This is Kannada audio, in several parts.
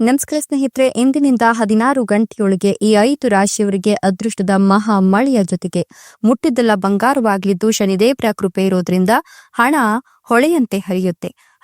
ನಮಸ್ಕಾರ ಸ್ನೇಹಿತರೆ ಇಂದಿನಿಂದ ಹದಿನಾರು ಗಂಟೆಯೊಳಗೆ ಈ ಐದು ರಾಶಿಯವರಿಗೆ ಅದೃಷ್ಟದ ಮಹಾ ಮಳೆಯ ಜೊತೆಗೆ ಮುಟ್ಟಿದ್ದೆಲ್ಲ ಬಂಗಾರವಾಗಲಿದ್ದು ಶನಿದೇವರ ಕೃಪೆ ಇರೋದ್ರಿಂದ ಹಣ ಹೊಳೆಯಂತೆ ಹರಿಯುತ್ತೆ.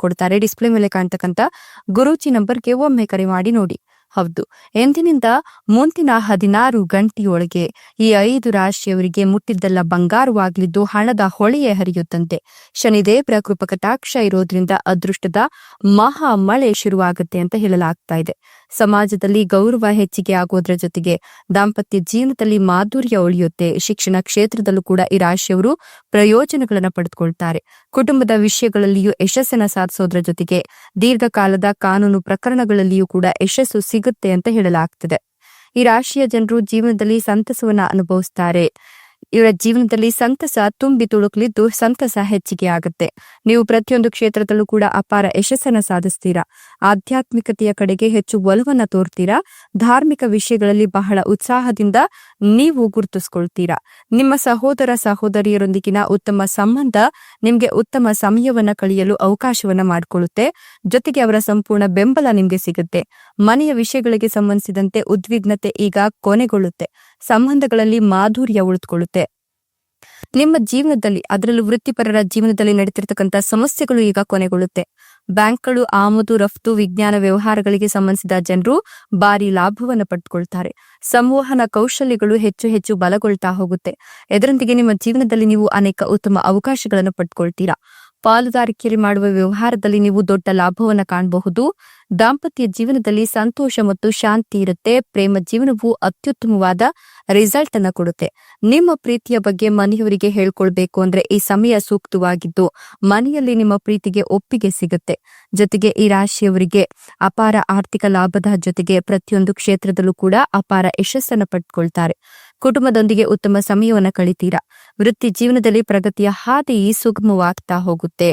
ಮಾಡಿಕೊಡ್ತಾರೆ ಡಿಸ್ಪ್ಲೇ ಮೇಲೆ ಕಾಣ್ತಕ್ಕಂತ ನಂಬರ್ ನಂಬರ್ಗೆ ಒಮ್ಮೆ ಕರೆ ಮಾಡಿ ನೋಡಿ. ಹೌದು. ಎಂದಿನಿಂದ ಮುಂದಿನ ಹದಿನಾರು ಗಂಟೆಯೊಳಗೆ ಈ ಐದು ರಾಶಿಯವರಿಗೆ ಮುಟ್ಟಿದ್ದೆಲ್ಲ ಬಂಗಾರವಾಗಲಿದ್ದು ಹಣದ ಹೊಳೆಯೇ ಹರಿಯುತ್ತಂತೆ. ಶನಿದೇವರ ಕೃಪಕಟಾಕ್ಷ ಇರೋದ್ರಿಂದ ಅದೃಷ್ಟದ ಮಹಾ ಮಳೆ ಶುರುವಾಗುತ್ತೆ ಅಂತ ಹೇಳಲಾಗ್ತಾ ಇದೆ. ಸಮಾಜದಲ್ಲಿ ಗೌರವ ಹೆಚ್ಚಿಗೆ ಆಗೋದ್ರ ಜೊತೆಗೆ ದಾಂಪತ್ಯ ಜೀವನದಲ್ಲಿ ಮಾಧುರ್ಯ ಉಳಿಯುತ್ತೆ. ಶಿಕ್ಷಣ ಕ್ಷೇತ್ರದಲ್ಲೂ ಕೂಡ ಈ ರಾಶಿಯವರು ಪ್ರಯೋಜನಗಳನ್ನು ಪಡೆದುಕೊಳ್ತಾರೆ. ಕುಟುಂಬದ ವಿಷಯಗಳಲ್ಲಿಯೂ ಯಶಸ್ಸನ್ನ ಸಾಧಿಸೋದ್ರ ಜೊತೆಗೆ ದೀರ್ಘಕಾಲದ ಕಾನೂನು ಪ್ರಕರಣಗಳಲ್ಲಿಯೂ ಕೂಡ ಯಶಸ್ಸು ಸಿಗುತ್ತೆ ಅಂತ ಹೇಳಲಾಗ್ತದೆ. ಈ ರಾಶಿಯ ಜನರು ಜೀವನದಲ್ಲಿ ಸಂತಸವನ್ನ ಅನುಭವಿಸ್ತಾರೆ. ಇವರ ಜೀವನದಲ್ಲಿ ಸಂತಸ ತುಂಬಿ ತುಳುಕಲಿದ್ದು ಸಂತಸ ಹೆಚ್ಚಿಗೆ ಆಗುತ್ತೆ. ನೀವು ಪ್ರತಿಯೊಂದು ಕ್ಷೇತ್ರದಲ್ಲೂ ಕೂಡ ಅಪಾರ ಯಶಸ್ಸನ್ನ ಸಾಧಿಸ್ತೀರಾ? ಆಧ್ಯಾತ್ಮಿಕತೆಯ ಕಡೆಗೆ ಹೆಚ್ಚು ಒಲವನ್ನ ತೋರ್ತೀರಾ? ಧಾರ್ಮಿಕ ವಿಷಯಗಳಲ್ಲಿ ಬಹಳ ಉತ್ಸಾಹದಿಂದ ನೀವು ಗುರುತಿಸ್ಕೊಳ್ತೀರಾ? ನಿಮ್ಮ ಸಹೋದರ ಸಹೋದರಿಯರೊಂದಿಗಿನ ಉತ್ತಮ ಸಂಬಂಧ ನಿಮ್ಗೆ ಉತ್ತಮ ಸಮಯವನ್ನ ಕಳೆಯಲು ಅವಕಾಶವನ್ನ ಮಾಡಿಕೊಳ್ಳುತ್ತೆ ಜೊತೆಗೆ ಅವರ ಸಂಪೂರ್ಣ ಬೆಂಬಲ ನಿಮ್ಗೆ ಸಿಗುತ್ತೆ. ಮನೆಯ ವಿಷಯಗಳಿಗೆ ಸಂಬಂಧಿಸಿದಂತೆ ಉದ್ವಿಗ್ನತೆ ಈಗ ಕೊನೆಗೊಳ್ಳುತ್ತೆ. ಸಂಬಂಧಗಳಲ್ಲಿ ಮಾಧುರ್ಯ ಉಳಿದುಕೊಳ್ಳುತ್ತೆ. ನಿಮ್ಮ ಜೀವನದಲ್ಲಿ, ಅದರಲ್ಲೂ ವೃತ್ತಿಪರರ ಜೀವನದಲ್ಲಿ ನಡೀತಿರ್ತಕ್ಕಂಥ ಸಮಸ್ಯೆಗಳು ಈಗ ಕೊನೆಗೊಳ್ಳುತ್ತೆ. ಬ್ಯಾಂಕ್ಗಳು ಆಮದು, ರಫ್ತು, ವಿಜ್ಞಾನ ವ್ಯವಹಾರಗಳಿಗೆ ಸಂಬಂಧಿಸಿದ ಜನರು ಭಾರಿ ಲಾಭವನ್ನು ಪಡೆದುಕೊಳ್ತಾರೆ ಸಂವಹನ ಕೌಶಲ್ಯಗಳು ಹೆಚ್ಚು ಹೆಚ್ಚು ಬಲಗೊಳ್ತಾ ಹೋಗುತ್ತೆ. ಇದರೊಂದಿಗೆ ನಿಮ್ಮ ಜೀವನದಲ್ಲಿ ನೀವು ಅನೇಕ ಉತ್ತಮ ಅವಕಾಶಗಳನ್ನು ಪಡ್ಕೊಳ್ತೀರಾ? ಪಾಲುದಾರಿಕೆಯಲ್ಲಿ ಮಾಡುವ ವ್ಯವಹಾರದಲ್ಲಿ ನೀವು ದೊಡ್ಡ ಲಾಭವನ್ನು ಕಾಣಬಹುದು. ದಾಂಪತ್ಯ ಜೀವನದಲ್ಲಿ ಸಂತೋಷ ಮತ್ತು ಶಾಂತಿ ಇರುತ್ತೆ. ಪ್ರೇಮ ಜೀವನವು ಅತ್ಯುತ್ತಮವಾದ ರಿಸಲ್ಟ್ ಅನ್ನ ಕೊಡುತ್ತೆ. ನಿಮ್ಮ ಪ್ರೀತಿಯ ಬಗ್ಗೆ ಮನೆಯವರಿಗೆ ಹೇಳ್ಕೊಳ್ಬೇಕು ಅಂದ್ರೆ ಈ ಸಮಯ ಸೂಕ್ತವಾಗಿದ್ದು, ಮನೆಯಲ್ಲಿ ನಿಮ್ಮ ಪ್ರೀತಿಗೆ ಒಪ್ಪಿಗೆ ಸಿಗುತ್ತೆ. ಜೊತೆಗೆ ಈ ರಾಶಿಯವರಿಗೆ ಅಪಾರ ಆರ್ಥಿಕ ಲಾಭದ ಜೊತೆಗೆ ಪ್ರತಿಯೊಂದು ಕ್ಷೇತ್ರದಲ್ಲೂ ಕೂಡ ಅಪಾರ ಯಶಸ್ಸನ್ನು ಪಡ್ಕೊಳ್ತಾರೆ. ಕುಟುಂಬದೊಂದಿಗೆ ಉತ್ತಮ ಸಮಯವನ್ನು ಕಳಿತೀರಾ? ವೃತ್ತಿ ಜೀವನದಲ್ಲಿ ಪ್ರಗತಿಯ ಹಾದಿ ಸುಗಮವಾಗ್ತಾ ಹೋಗುತ್ತೆ.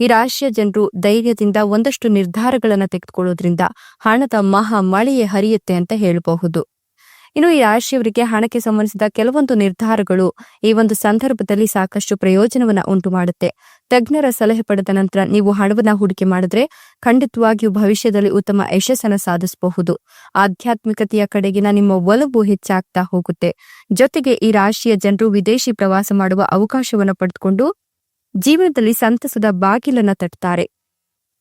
ಈ ರಾಶಿಯ ಜನರು ಧೈರ್ಯದಿಂದ ಒಂದಷ್ಟು ನಿರ್ಧಾರಗಳನ್ನು ತೆಗೆದುಕೊಳ್ಳೋದ್ರಿಂದ ಹಣದ ಮಹಾ ಮಳೆಯೇ ಹರಿಯುತ್ತೆ ಅಂತ ಹೇಳಬಹುದು. ಇನ್ನು ಈ ರಾಶಿಯವರಿಗೆ ಹಣಕ್ಕೆ ಸಂಬಂಧಿಸಿದ ಕೆಲವೊಂದು ನಿರ್ಧಾರಗಳು ಈ ಒಂದು ಸಂದರ್ಭದಲ್ಲಿ ಸಾಕಷ್ಟು ಪ್ರಯೋಜನವನ್ನ ಉಂಟು ಮಾಡುತ್ತೆ ತಜ್ಞರ ಸಲಹೆ ಪಡೆದ ನಂತರ ನೀವು ಹಣವನ್ನ ಹೂಡಿಕೆ ಮಾಡಿದ್ರೆ ಖಂಡಿತವಾಗಿಯೂ ಭವಿಷ್ಯದಲ್ಲಿ ಉತ್ತಮ ಯಶಸ್ಸನ್ನ ಸಾಧಿಸಬಹುದು. ಆಧ್ಯಾತ್ಮಿಕತೆಯ ಕಡೆಗಿನ ನಿಮ್ಮ ಒಲವು ಹೆಚ್ಚಾಗ್ತಾ ಹೋಗುತ್ತೆ. ಜೊತೆಗೆ ಈ ರಾಶಿಯ ಜನರು ವಿದೇಶಿ ಪ್ರವಾಸ ಮಾಡುವ ಅವಕಾಶವನ್ನ ಪಡೆದುಕೊಂಡು ಜೀವನದಲ್ಲಿ ಸಂತಸದ ಬಾಗಿಲನ್ನ ತಟ್ತಾರೆ.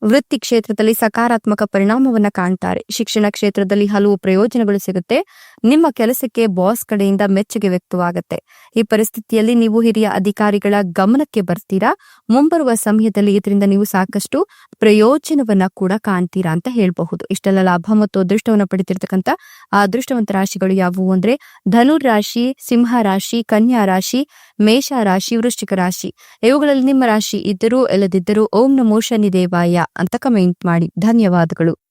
ವೃತ್ತಿ ಕ್ಷೇತ್ರದಲ್ಲಿ ಸಕಾರಾತ್ಮಕ ಪರಿಣಾಮವನ್ನ ಕಾಣ್ತಾರೆ. ಶಿಕ್ಷಣ ಕ್ಷೇತ್ರದಲ್ಲಿ ಹಲವು ಪ್ರಯೋಜನಗಳು ಸಿಗುತ್ತೆ. ನಿಮ್ಮ ಕೆಲಸಕ್ಕೆ ಬಾಸ್ ಕಡೆಯಿಂದ ಮೆಚ್ಚುಗೆ ವ್ಯಕ್ತವಾಗುತ್ತೆ. ಈ ಪರಿಸ್ಥಿತಿಯಲ್ಲಿ ನೀವು ಹಿರಿಯ ಅಧಿಕಾರಿಗಳ ಗಮನಕ್ಕೆ ಬರ್ತೀರಾ? ಮುಂಬರುವ ಸಮಯದಲ್ಲಿ ಇದರಿಂದ ನೀವು ಸಾಕಷ್ಟು ಪ್ರಯೋಜನವನ್ನ ಕೂಡ ಕಾಣ್ತೀರಾ ಅಂತ ಹೇಳಬಹುದು. ಇಷ್ಟೆಲ್ಲ ಲಾಭ ಮತ್ತು ಅದೃಷ್ಟವನ್ನು ಪಡಿತಿರ್ತಕ್ಕಂಥ ಆ ಅದೃಷ್ಟವಂತ ರಾಶಿಗಳು ಯಾವುವು ಅಂದ್ರೆ ಧನುರ್ ರಾಶಿ, ಸಿಂಹ ರಾಶಿ, ಕನ್ಯಾ ರಾಶಿ, ಮೇಷ ರಾಶಿ, ವೃಶ್ಚಿಕ ರಾಶಿ. ಇವುಗಳಲ್ಲಿ ನಿಮ್ಮ ರಾಶಿ ಇದ್ದರೂ, ಇಲ್ಲದಿದ್ದರೂ ಓಂ ನಮೋ ಶನಿ ದೇವಾಯ ಅಂತ ಕಮೆಂಟ್ ಮಾಡಿ. ಧನ್ಯವಾದಗಳು.